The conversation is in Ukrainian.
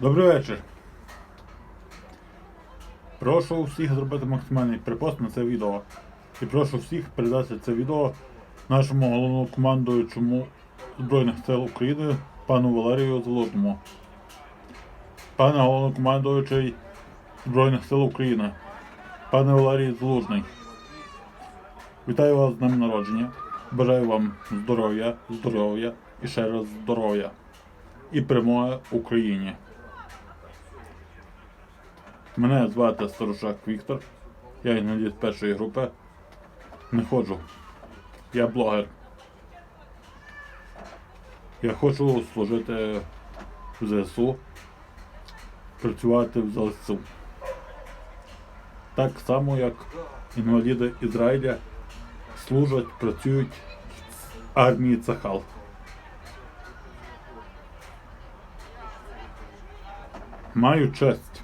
Добрий вечір. Прошу всіх зробити максимальний припост на це відео. І прошу всіх передати це відео нашому головнокомандуючому Збройних сил України пану Валерію Залужному. Пане головнокомандуючий Збройних сил України, пане Валерій Залужний. Вітаю вас з днем народження. Бажаю вам здоров'я, здоров'я і ще раз здоров'я. І перемоги Україні. Мене звати Старушак Віктор. Я інвалід першої групи. Не ходжу. Я блогер. Я хочу служити в ЗСУ, працювати в ЗСУ. Так само, як інваліди Ізраїля служать, працюють в армії Цахал. Маю честь.